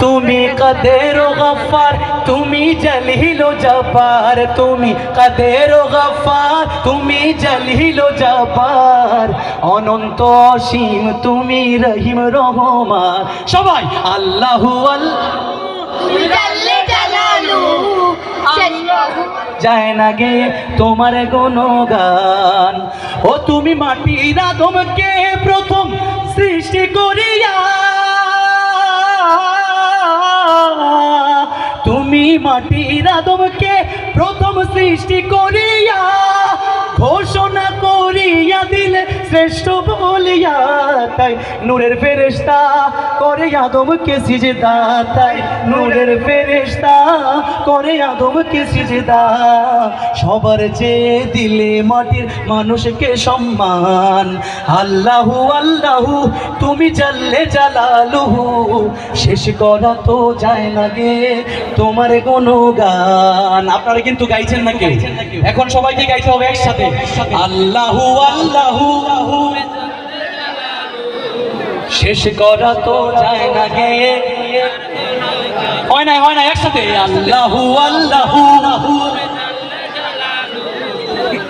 তুমি কাদের গফার? তুমি জলিল জব্বার। তুমি কাদের গফার? তুমি জলিল জব্বার। অনন্ত অসীম তুমি রহিম রহমান। সবাই আল্লাহু যায় না গে তোমার গুণগান। ও তুমি মাটির আদমকে প্রথম সৃষ্টি করিয়া তুমি মাটির আদমকে প্রথম সৃষ্টি করিয়া ঘোষণা করিয়া দিলে শ্রেষ্ঠ বলিয়া তাই নূরের ফেরেশতা, করে আদমকে সিজদা তাই নূরের ফেরেশতা, করে আদমকে সিজদা। সবার চেয়ে দিলে মাটির মানুষকে সম্মান। আল্লাহু আল্লাহু, তুমি জাল্লে জালালুহু। শেষ করা তো যায় না গে তোমার কোনো গান আপনারা কিন্তু গাইছেন নাকি? এখন সবাইকে গাইতে হবে একসাথে। আল্লাহু আল্লাহু। শেষ করা তো যায় না গে। হয় না হয় না একসাথে। আল্লাহু আল্লাহু।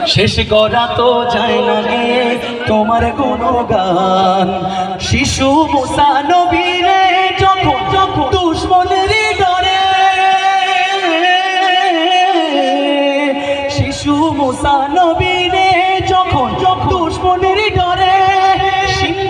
শেষ করা তো যায় না গে। তোমার কোনো গান শিশু মুসা নবীরে যখন যখন দুশ্মনের ডরে শিশু মুসা নবীরে